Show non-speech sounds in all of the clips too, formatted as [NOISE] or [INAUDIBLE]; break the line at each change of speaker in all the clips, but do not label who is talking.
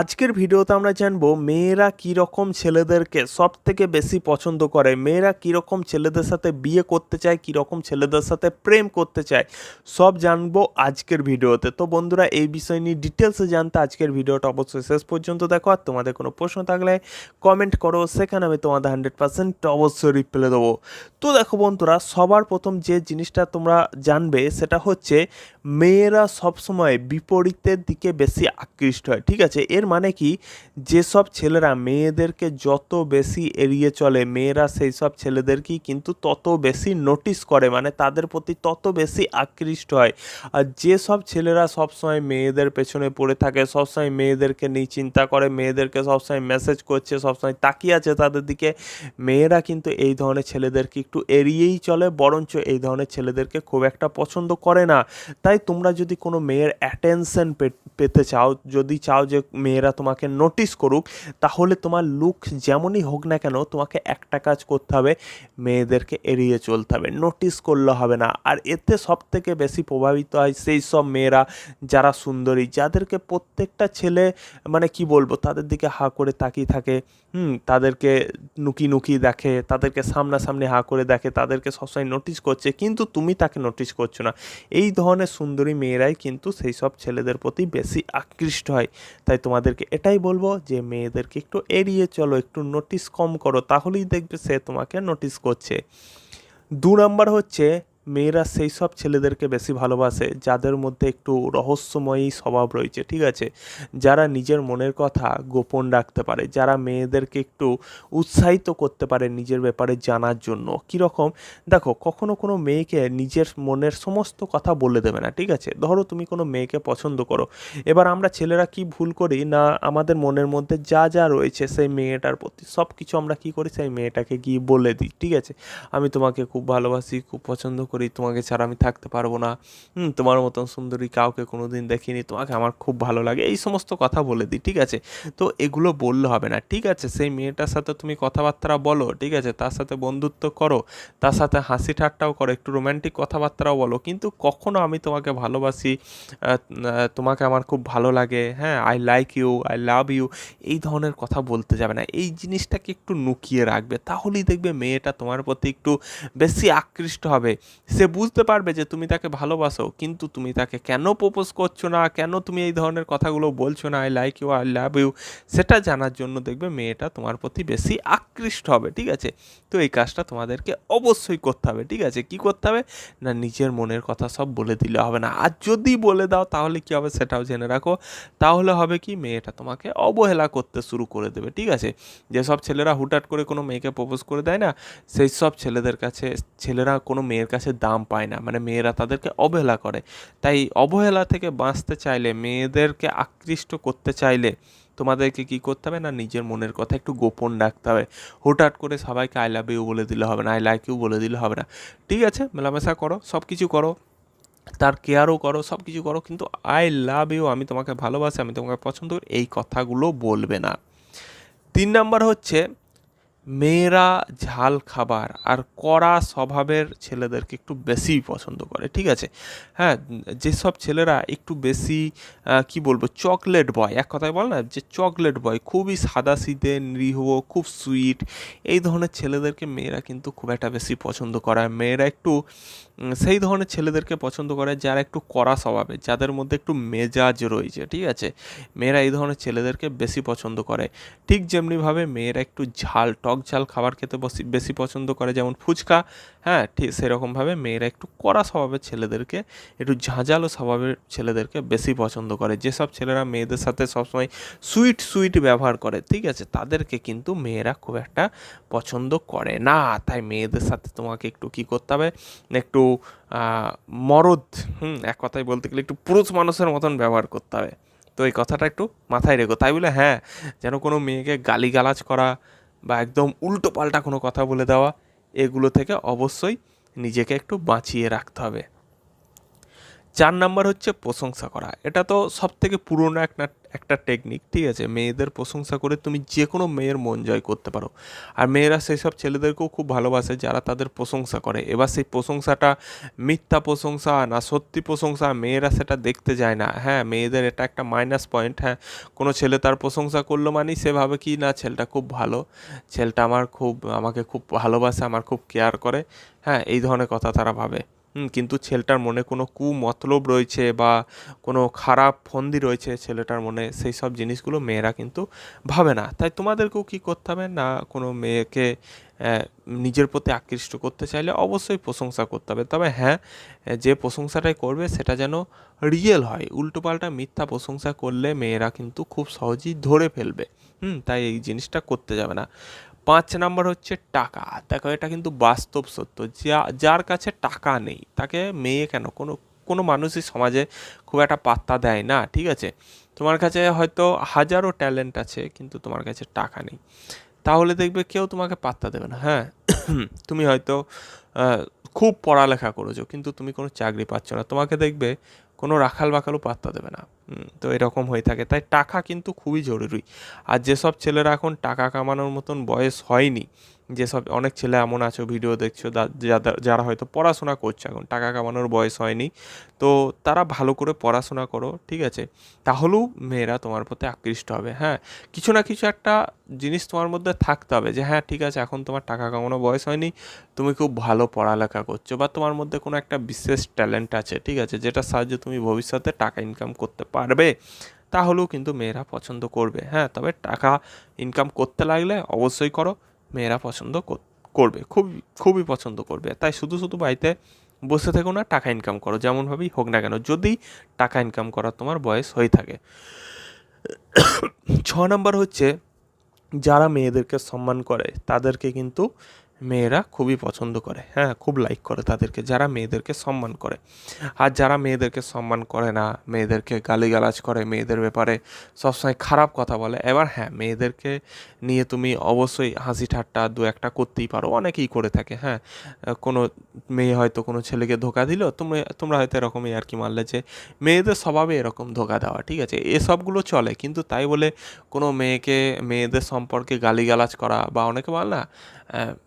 আজকের ভিডিওতে আমরা জানব মেয়েরা কীরকম ছেলেদেরকে সব থেকে বেশি পছন্দ করে, মেয়েরা কীরকম ছেলেদের সাথে বিয়ে করতে চায়, কীরকম ছেলেদের সাথে প্রেম করতে চায়, সব জানব আজকের ভিডিওতে। তো বন্ধুরা, এই বিষয় নিয়ে ডিটেলসে জানতে আজকের ভিডিওটা অবশ্যই শেষ পর্যন্ত দেখো। আর তোমাদের কোনো প্রশ্ন থাকলে কমেন্ট করো, সেখানে আমি তোমাদের হান্ড্রেড পার্সেন্ট অবশ্যই রিপ্লাই দেবো। তো দেখো বন্ধুরা, সবার প্রথম যে জিনিসটা তোমরা জানবে সেটা হচ্ছে, মেয়েরা সবসময় বিপরীতের দিকে বেশি আকৃষ্ট হয়, ঠিক আছে? এর মানে কি? যেসব ছেলেরা মেয়েদেরকে যত বেশি এড়িয়ে চলে, মেয়েরা সেই সব ছেলেদেরকেই কিন্তু তত বেশি নোটিস করে মানে তাদের প্রতি তত বেশি আকৃষ্ট হয়। আর যেসব ছেলেরা সবসময় মেয়েদের পেছনে পড়ে থাকে, সবসময় মেয়েদেরকে নিয়ে চিন্তা করে, মেয়েদেরকে সবসময় মেসেজ করছে, সবসময় তাকিয়ে আছে তাদের দিকে, মেয়েরা কিন্তু এই ধরনের ছেলেদেরকে একটু এড়িয়েই চলে, বরঞ্চ এই ধরনের ছেলেদেরকে খুব একটা পছন্দ করে না। তাই তোমরা যদি কোনো মেয়ের অ্যাটেনশন পেতে চাও, যদি চাও যে মেয়েরা তোমাকে নোটিস করুক, তাহলে তোমার লুক যেমনই হোক না কেন, তোমাকে একটা কাজ করতে হবে, মেয়েদেরকে এড়িয়ে চলতে হবে। নোটিস করলে হবে না। আর এতে সব থেকে বেশি প্রভাবিত হয় সেই সব মেয়েরা যারা সুন্দরী, যাদেরকে প্রত্যেকটা ছেলে মানে কি বলব, তাদের দিকে হা করে তাকিয়ে থাকে, হুম, তাদেরকে নুকি নুকি দেখে, তাদেরকে সামনাসামনি হা করে দেখে, তাদেরকে সবসময় নোটিস করছে, কিন্তু তুমি তাকে নোটিস করছ না। এই ধরনের সুন্দরী মেয়েরাই কিন্তু সেই সব ছেলেদের প্রতি বেশি আকৃষ্ট হয়। তাই তোমাদেরকে এটাই বলব যে, মেয়েদেরকে একটু এড়িয়ে চলো, একটু নোটিস কম করো, তাহলেই দেখবে সে তোমাকে নোটিস করছে। দু নম্বর হচ্ছে মেয়েরা সেই সব ছেলেদেরকে বেশি ভালোবাসে, যাদের মধ্যে একটু রহস্যময়ী স্বভাব রয়েছে, ঠিক আছে? যারা নিজের মনের কথা গোপন রাখতে পারে, যারা মেয়েদেরকে একটু উৎসাহিত করতে পারে নিজের ব্যাপারে জানার জন্য। কীরকম দেখো, কখনো কোনো মেয়েকে নিজের মনের সমস্ত কথা বলে দেবে না, ঠিক আছে? ধরো তুমি কোনো মেয়েকে পছন্দ করো, এবার আমরা ছেলেরা কি ভুল করি? না, আমাদের মনের মধ্যে যা যা রয়েছে সেই মেয়েটার প্রতি সব কিছু আমরা কি করি? সেই মেয়েটাকে গিয়ে বলে দিই, ঠিক আছে? আমি তোমাকে খুব ভালোবাসি, খুব পছন্দ করি, তোমাকে ছাড়া আমি থাকতে পারব না। তোমার মতন সুন্দরী কাউকে কোনো দিন দেখিনি, তোমাকে আমার খুব ভালো লাগে। এই সমস্ত কথা বলে দিই, ঠিক আছে? তো এগুলো বললে হবে না, ঠিক আছে? সেই মেয়েটার সাথে তুমি কথাবার্তা বলো, ঠিক আছে? তার সাথে বন্ধুত্ব করো, তার সাথে হাসি ঠাট্টাও করো, একটু রোম্যান্টিক কথাবার্তাও বলো। কিন্তু কখনো আমি তোমাকে ভালোবাসি তোমাকে আমার খুব ভালো লাগে হ্যাঁ? I like you I love you এই ধরনের কথা বলতে যাবে না। এই জিনিসটাকে একটু লুকিয়ে রাখবে, তাহলেই দেখবে মেয়েটা তোমার প্রতি একটু বেশি আকৃষ্ট হবে। সে বুঝতে পারবে যে তুমি তাকে ভালোবাসো, কিন্তু তুমি তাকে কেন প্রপোজ করছ না? কেন তুমি এই ধরনের কথাগুলো বলছো না? I like you I love you সেটা জানার জন্য দেখবে মেয়েটা তোমার প্রতি বেশি আকৃষ্ট হবে, ঠিক আছে? তো এই কাজটা তোমাদেরকে অবশ্যই করতে হবে, ঠিক আছে? কি করতে হবে? না, নিজের মনের কথা সব বলে দিলে হবে না। আর যদি বলে দাও, তাহলে কি হবে সেটাও জেনে রাখো। তাহলে হবে কি, মেয়েটা তোমাকে অবহেলা করতে শুরু করে দেবে, ঠিক আছে? যেসব ছেলেরা হুটহাট করে কোনো মেয়েকে প্রপোজ করে দেয় না সেই সব ছেলেদের কাছে, ছেলেরা কোনো মেয়ের কাছে দাম পায় না। মানে মেয়েরা তাদেরকে অবহেলা করে। তাই অবহেলা থেকে বাঁচতে চাইলে, মেয়েদেরকে আকৃষ্ট করতে চাইলে তোমাদেরকে কী করতে হবে না, নিজের মনের কথা একটু গোপন রাখতে হবে। হুটহাট করে সবাইকে আই লাভ ইউ বলে দিলে হবে না আই লাইক ইউ বলে দিলে হবে না। ঠিক আছে, মেলামেশা করো সব কিছু করো, তার কেয়ারও করো সব কিছু করো, কিন্তু আই লাভ ইউ আমি তোমাকে ভালোবাসি, আমি তোমাকে পছন্দ করি, এই কথাগুলো বলবে না। তিন নাম্বার হচ্ছে মেয়েরা ঝাল খাবার আর কড়া স্বভাবের ছেলেদেরকে একটু বেশি পছন্দ করে, ঠিক আছে? হ্যাঁ যেসব ছেলেরা একটু বেশি কি বলব, চকলেট বয়, এক কথায় বল না, যে চকলেট বয়, খুবই সাদা সিদে নিরীহ, খুব সুইট, এই ধরনের ছেলেদেরকে মেয়েরা কিন্তু খুব একটা বেশি পছন্দ করে মেয়েরা একটু সেই ধরনের ছেলেদেরকে পছন্দ করে যারা একটু কড়া স্বভাবের, যাদের মধ্যে একটু মেজাজ রয়েছে, ঠিক আছে? মেয়েরা এই ধরনের ছেলেদেরকে বেশি পছন্দ করে। ঠিক যেমনিভাবে মেয়েরা একটু ঝাল, টক ঝাল খাবার খেতে বেশি পছন্দ করে, যেমন ফুচকা হ্যাঁ ঠিক সেরকমভাবে মেয়েরা একটু কড়া স্বভাবের ছেলেদেরকে, একটু ঝাঁঝালো স্বভাবের ছেলেদেরকে বেশি পছন্দ করে। যেসব ছেলেরা মেয়েদের সাথে সবসময় সুইট সুইট ব্যবহার করে, ঠিক আছে, তাদেরকে কিন্তু মেয়েরা খুব একটা পছন্দ করে না। তাই মেয়েদের সাথে তোমাকে একটু কী করতে হবে? একটু মরদ, হুম, এক কথায় বলতে গেলে একটু পুরুষ মানুষের মতন ব্যবহার করতে হবে। তো এই কথাটা একটু মাথায় রেখো। তাই বলে হ্যাঁ যেন কোনো মেয়েকে গালিগালাজ করা বা একদম উল্টো পাল্টা কোনো কথা বলে দেওয়া, এগুলো থেকে অবশ্যই নিজেকে একটু বাঁচিয়ে রাখতে হবে। চার নাম্বার হচ্ছে প্রশংসা করা। এটা তো সব থেকে পুরনো একটা একটা টেকনিক ঠিক আছে? মেয়েদের প্রশংসা করে তুমি যে কোনো মেয়ের মন জয় করতে পারো। আর মেয়েরা সেই সব ছেলেদেরকেও খুব ভালোবাসে যারা তাদের প্রশংসা করে। এবার সেই প্রশংসাটা মিথ্যা প্রশংসা না সত্যি প্রশংসা, মেয়েরা সেটা দেখতে যায় না। হ্যাঁ মেয়েদের এটা একটা মাইনাস পয়েন্ট হ্যাঁ। কোনো ছেলে তার প্রশংসা করল মানেই সে ভাবে কি, না, ছেলেটা খুব ভালো। ছেলেটা আমার খুব, আমাকে খুব ভালোবাসে, আমার খুব কেয়ার করে। হ্যাঁ এই ধরনের কথা তারা ভাবে। কিন্তু ছেলেটার মনে কোনো কুমতলব রয়েছে বা কোনো খারাপ ফন্দি রয়েছে ছেলেটার মনে, সেই সব জিনিসগুলো মেয়েরা কিন্তু ভাবে না। তাই তোমাদেরকেও কী করতে হবে না কোনো মেয়েকে নিজের প্রতি আকৃষ্ট করতে চাইলে অবশ্যই প্রশংসা করতে হবে। তবে হ্যাঁ যে প্রশংসাটাই করবে সেটা যেন রিয়েল হয়। উল্টোপাল্টা মিথ্যা প্রশংসা করলে মেয়েরা কিন্তু খুব সহজেই ধরে ফেলবে। হুম, তাই এই জিনিসটা করতে যাবে না। পাঁচ নাম্বার হচ্ছে টাকা। দেখো, এটা কিন্তু বাস্তব সত্য। যা, যার কাছে টাকা নেই, তাকে মেয়ে কেন? কোনো কোনো মানুষই সমাজে খুব একটা পাত্তা দেয় না, ঠিক আছে? তোমার কাছে হয়তো হাজারো ট্যালেন্ট আছে, কিন্তু তোমার কাছে টাকা নেই। তাহলে দেখবে কেউ তোমাকে পাত্তা দেবে না। হ্যাঁ [CLEARS THROAT] তুমি হয়তো খুব পড়ালেখা করেছ, কিন্তু তুমি কোনো চাকরি পাচ্ছ না। তোমাকে দেখবে কোনো রাখাল বাখালও পাত্তা দেবে না। তো এরকম হয়ে থাকে। তাই টাকা কিন্তু খুবই জরুরি। আর যেসব ছেলেরা এখন টাকা কামানোর মতন বয়স হয়নি যেসব অনেক ছেলে এমন আছো ভিডিও দেখছ যারা হয়তো পড়াশোনা করছে এখন, টাকা কামানোর বয়স হয়নি, তো তারা ভালো করে পড়াশোনা করো, ঠিক আছে? তাহলেও মেয়েরা তোমার প্রতি আকৃষ্ট হবে হ্যাঁ? কিছু না কিছু একটা জিনিস তোমার মধ্যে থাকতে হবে যে হ্যাঁ ঠিক আছে, এখন তোমার টাকা কামানো বয়স হয়নি, তুমি খুব ভালো পড়ালেখা করছ বা তোমার মধ্যে কোনো একটা বিশেষ ট্যালেন্ট আছে, ঠিক আছে, যেটার সাহায্যে তুমি ভবিষ্যতে টাকা ইনকাম করতে পারবে, তাহলেও কিন্তু মেয়েরা পছন্দ করবে হ্যাঁ? তবে টাকা ইনকাম করতে লাগলে অবশ্যই করো মেয়েরা পছন্দ করবে। খুব, খুবই পছন্দ করবে। তাই শুধু শুধু বাড়িতে বসে থেকো না, টাকা ইনকাম করো। যেমনভাবেই হোক না কেন, যদি টাকা ইনকাম করার তোমার বয়স হয়ে থাকে। [COUGHS] ছ নম্বর হচ্ছে, যারা মেয়েদেরকে সম্মান করে, তাদেরকে কিন্তু মেয়েরা খুবই পছন্দ করে। হ্যাঁ খুব লাইক করে তাদেরকে, যারা মেয়েদেরকে সম্মান করে। আর যারা মেয়েদেরকে সম্মান করে না, মেয়েদেরকে গালিগালাজ করে, মেয়েদের ব্যাপারে সবসময় খারাপ কথা বলে, এবার হ্যাঁ মেয়েদেরকে নিয়ে তুমি অবশ্যই হাসি ঠাট্টা দু একটা করতেই পারো। অনেকেই করে থাকে হ্যাঁ। কোনো মেয়ে হয়তো কোনো ছেলেকে ধোকা দিল তুমি তোমরা হয়তো এরকমই আর কি মানলে যে মেয়েদের স্বভাবে এরকম ধোকা দেওয়া, ঠিক আছে? এসবগুলো চলে, কিন্তু তাই বলে কোনো মেয়েকে, মেয়েদের সম্পর্কে গালিগালাজ করা বা অনেকে বল না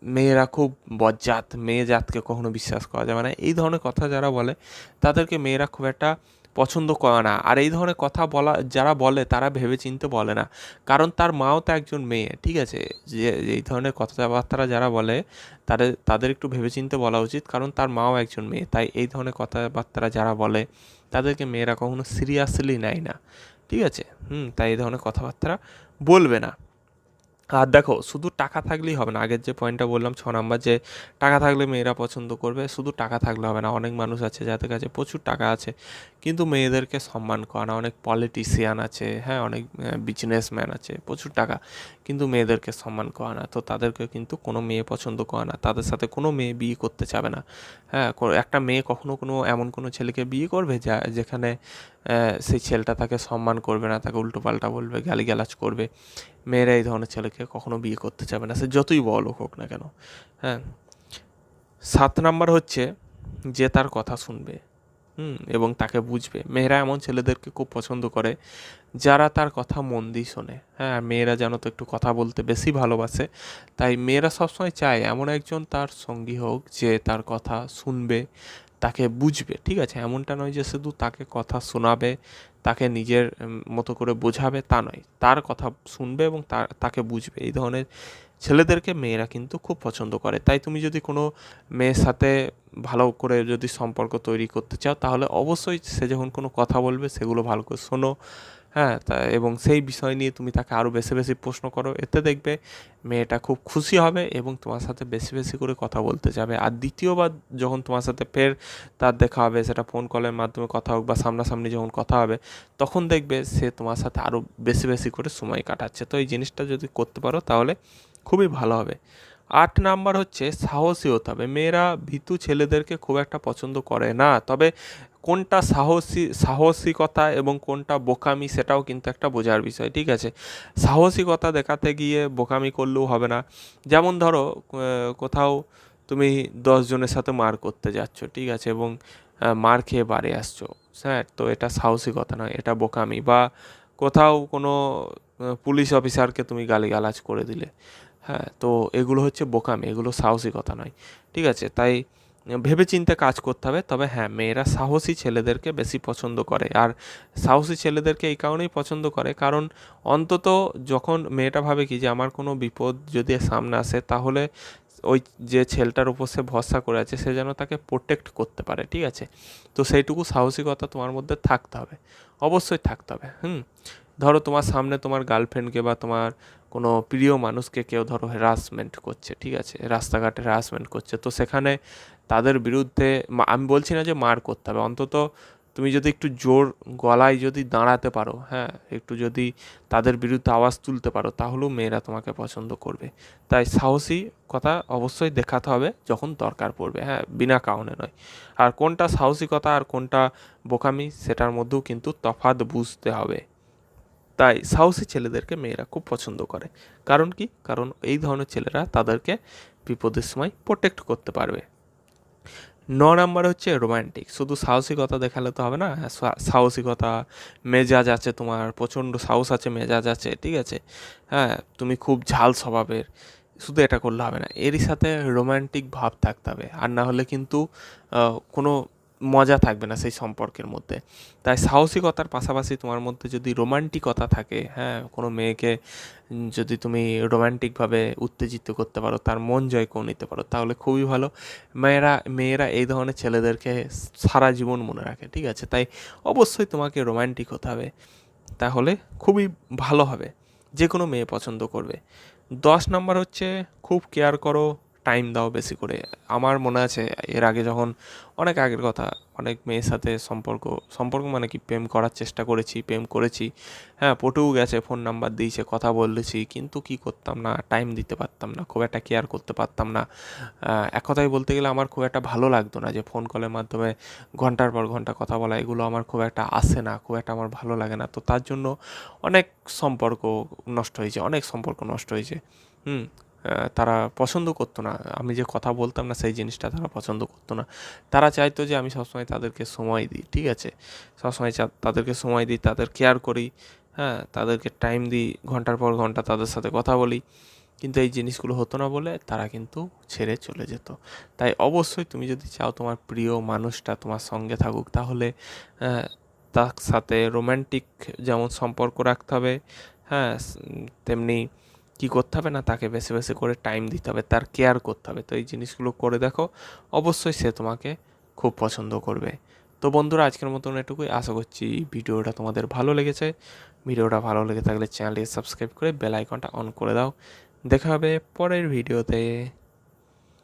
মেয়েরা খুব বজ্জাত, মেয়ে জাতকে কখনো বিশ্বাস করা যাবে না। এই ধরনের কথা যারা বলে, তাদেরকে মেয়েরা খুব একটা পছন্দ করে না। আর এই ধরনের কথা বলা, যারা বলে, তারা ভেবে চিনতে বলে না। কারণ তার মাও তো একজন মেয়ে, ঠিক আছে? যে, এই ধরনের কথাবার্তা যারা বলে, তাদের তাদের একটু ভেবেচিন্তে বলা উচিত। কারণ তার মাও একজন মেয়ে, তাই এই ধরনের কথাবার্তা যারা বলে, তাদেরকে মেয়েরা কখনো সিরিয়াসলি নেয় না। ঠিক আছে? হুম, তাই এই ধরনের কথাবার্তা বলবে না। আর দেখো, শুধু টাকা থাকলেই হবে না। আগের যে পয়েন্টটা বললাম, ছ নাম্বার যে টাকা থাকলে মেয়েরা পছন্দ করবে, শুধু টাকা থাকলে হবে না। অনেক মানুষ আছে যাদের কাছে প্রচুর টাকা আছে। কিন্তু মেয়েদেরকে সম্মান করে না অনেক পলিটিশিয়ান আছে হ্যাঁ অনেক বিজনেসম্যান আছে, প্রচুর টাকা, কিন্তু মেয়েদেরকে সম্মান করে না তো তাদেরকে কিন্তু কোনো মেয়ে পছন্দ করে না তাদের সাথে কোনো মেয়ে বিয়ে করতে চাবে না। হ্যাঁ একটা মেয়ে কখনো কোনো, এমন কোনো ছেলেকে বিয়ে করবে যা, যেখানে সেই ছেলেটা তাকে সম্মান করবে না, তাকে উল্টোপাল্টা বলবে, গালিগালাজ করবে। মেয়েরা এই ধরনের ছেলেকে কখনো বিয়ে করতে চাবে না, সে যতই বড় হোক না কেন। হ্যাঁ সাত নাম্বার হচ্ছে যে তার কথা শুনবে। হুম, এবং তাকে বুঝবে। মেয়েরা এমন ছেলেদেরকে খুব পছন্দ করে যারা তার কথা মন দিয়ে শোনে। হ্যাঁ মেয়েরা যেন তো একটু কথা বলতে বেশি ভালোবাসে। তাই মেয়েরা সবসময় চায় এমন একজন তার সঙ্গী হোক যে তার কথা শুনবে, তাকে বুঝবে। ঠিক আছে, এমনটা নয় যে শুধু তাকে কথা শোনাবে, তাকে নিজের মতো করে বোঝাবে তা নয়। তার কথা শুনবে এবং তাকে বুঝবে। এই ধরনের ছেলেদেরকে মেয়েরা কিন্তু খুব পছন্দ করে। তাই তুমি যদি কোনো মেয়ের সাথে ভালো করে যদি সম্পর্ক তৈরি করতে চাও, তাহলে অবশ্যই সে যখন কোনো কথা বলবে, সেগুলো ভালো করে শোনো। হ্যাঁ তা এবং সেই বিষয় নিয়ে তুমি তাকে আরও বেশি বেশি প্রশ্ন করো। এতে দেখবে মেয়েটা খুব খুশি হবে এবং তোমার সাথে বেশি বেশি করে কথা বলতে যাবে। আর দ্বিতীয়বার যখন তোমার সাথে ফের তার দেখা হবে, সেটা ফোন কলের মাধ্যমে কথা হোক বা সামনাসামনি যখন কথা হবে, তখন দেখবে সে তোমার সাথে আরও বেশি বেশি করে সময় কাটাচ্ছে। তো এই জিনিসটা যদি করতে পারো, তাহলে খুবই ভালো হবে। আট নাম্বার হচ্ছে সাহসী হতে হবে। মেয়েরা ভীতু ছেলেদেরকে খুব একটা পছন্দ করে না। তবে কোনটা সাহসী, সাহসিকতা এবং কোনটা বোকামি সেটাও কিন্তু একটা বোঝার বিষয়, ঠিক আছে? সাহসিকতা দেখাতে গিয়ে বোকামি করলেও হবে না। যেমন ধরো কোথাও তুমি দশ জনের সাথে মার করতে যাচ্ছ, ঠিক আছে? এবং মার খেয়ে বাড়ি আসছো স্যার তো এটা সাহসিকতা নয়, এটা বোকামি। বা কোথাও কোনো পুলিশ অফিসারকে তুমি গালিগালাজ করে দিলে। হ্যাঁ তো এগুলো হচ্ছে বোকামি, এগুলো সাহসিকতা নয়, ঠিক আছে? তাই ভেবেচিন্তে কাজ করতে হবে, তবে হ্যাঁ মেয়েরা সাহসী ছেলেদেরকে বেশি পছন্দ করে, আর সাহসী ছেলেদেরকে এই কারণেই পছন্দ করে, কারণ অন্তত যখন মেয়েটা ভাবে কি যে আমার কোনো বিপদ যদি সামনে আসে, তাহলে ওই যে ছেলেটার উপর সে ভরসা করে আছে, সে যেন তাকে প্রোটেক্ট করতে পারে, ঠিক আছে? তো সেইটুকু সাহসিকতা তোমার মধ্যে থাকতে হবে, অবশ্যই থাকতে হবে, হুম? ধরো তোমার সামনে তোমার গার্লফ্রেন্ডকে বা তোমার কোনো প্রিয় মানুষকে কেউ ধরো হ্যারাসমেন্ট করছে, ঠিক আছে? রাস্তাঘাটে হ্যারাসমেন্ট করছে, তো সেখানে তাদের বিরুদ্ধে আমি বলছি না যে মার করতে হবে, অন্তত তুমি যদি একটু জোর গলায় যদি দাঁড়াতে পারো হ্যাঁ একটু যদি তাদের বিরুদ্ধে আওয়াজ তুলতে পারো, তাহলেও মেয়েরা তোমাকে পছন্দ করবে। তাই সাহসী কথা অবশ্যই দেখাতে হবে যখন দরকার পড়বে হ্যাঁ বিনা কারণে নয়। আর কোনটা সাহসিকতা আর কোনটা বোকামি, সেটার মধ্যেও কিন্তু তফাৎ বুঝতে হবে। তাই সাহসী ছেলেদেরকে মেয়েরা খুব পছন্দ করে। কারণ কি? কারণ এই ধরনের ছেলেরা তাদেরকে বিপদের সময় প্রোটেক্ট করতে পারবে। ন নাম্বার হচ্ছে রোমান্টিক শুধু সাহসিকতা দেখালে তো হবে না। হ্যাঁ, সাহসিকতা মেজাজ আছে তোমার প্রচণ্ড সাহস আছে মেজাজ আছে ঠিক আছে? হ্যাঁ তুমি খুব ঝাল স্বভাবের। শুধু এটা করলে হবে না। এরই সাথে রোমান্টিক ভাব থাকতে হবে। আর না হলে কিন্তু কোনো মজা থাকবে না সেই সম্পর্কের মধ্যে। তাই সাহসিকতার পাশাপাশি তোমার মধ্যে যদি রোমান্টিকতা থাকে হ্যাঁ কোনো মেয়েকে যদি তুমি রোমান্টিকভাবে উত্তেজিত করতে পারো, তার মন জয় করে নিতে পারো, তাহলে খুবই ভালো। মেয়েরা মেয়েরা এই ধরনের ছেলেদেরকে সারা জীবন মনে রাখে, ঠিক আছে? তাই অবশ্যই তোমাকে রোমান্টিক হতে হবে। তাহলে খুবই ভালো হবে। যে কোনো মেয়ে পছন্দ করবে। দশ নম্বর হচ্ছে, খুব কেয়ার করো টাইম দাও বেশি করে। আমার মনে আছে, এর আগে যখন অনেক আগের কথা, অনেক মেয়ের সাথে সম্পর্ক সম্পর্ক মানে কি? প্রেম করার চেষ্টা করেছি, প্রেম করেছি। হ্যাঁ পটেও গেছে ফোন নাম্বার দিয়েছে, কথা বলেছি কিন্তু কি করতাম না? টাইম দিতে পারতাম না, খুব একটা কেয়ার করতে পারতাম না। এক কথায় বলতে গেলে আমার খুব একটা ভালো লাগতো না যে ফোন কলের মাধ্যমে ঘণ্টার পর ঘণ্টা কথা বলা, এগুলো আমার খুব একটা আসে না, খুব একটা আমার ভালো লাগে না। তো তার জন্য অনেক সম্পর্ক নষ্ট হয়েছে, অনেক সম্পর্ক নষ্ট হয়েছে। হুম তারা পছন্দ করতো না। আমি যে কথা বলতাম না, সেই জিনিসটা তারা পছন্দ করতো না। তারা চাইতো যে আমি সবসময় তাদেরকে সময় দিই, ঠিক আছে? সবসময় তাদেরকে সময় দিই, তাদের কেয়ার করি হ্যাঁ? তাদেরকে টাইম দিই, ঘণ্টার পর ঘণ্টা তাদের সাথে কথা বলি। কিন্তু এই জিনিসগুলো হতো না বলে তারা কিন্তু ছেড়ে চলে যেত। তাই অবশ্যই তুমি যদি চাও তোমার প্রিয় মানুষটা তোমার সঙ্গে থাকুক, তাহলে তার সাথে রোম্যান্টিক যেমন সম্পর্ক রাখতে হবে হ্যাঁ? তেমনি কী করতে হবে না তাকে বেছে বেছে করে টাইম দিতে হবে, তার কেয়ার করতে হবে। তো এই জিনিসগুলো করে দেখো, অবশ্যই সে তোমাকে খুব পছন্দ করবে। তো বন্ধুরা, আজকের মতন এটুকুই। আশা করছি ভিডিওটা তোমাদের ভালো লেগেছে। ভিডিওটা ভালো লেগে থাকলে চ্যানেলটি সাবস্ক্রাইব করে বেল আইকনটা অন করে দাও। দেখা হবে পরের ভিডিওতে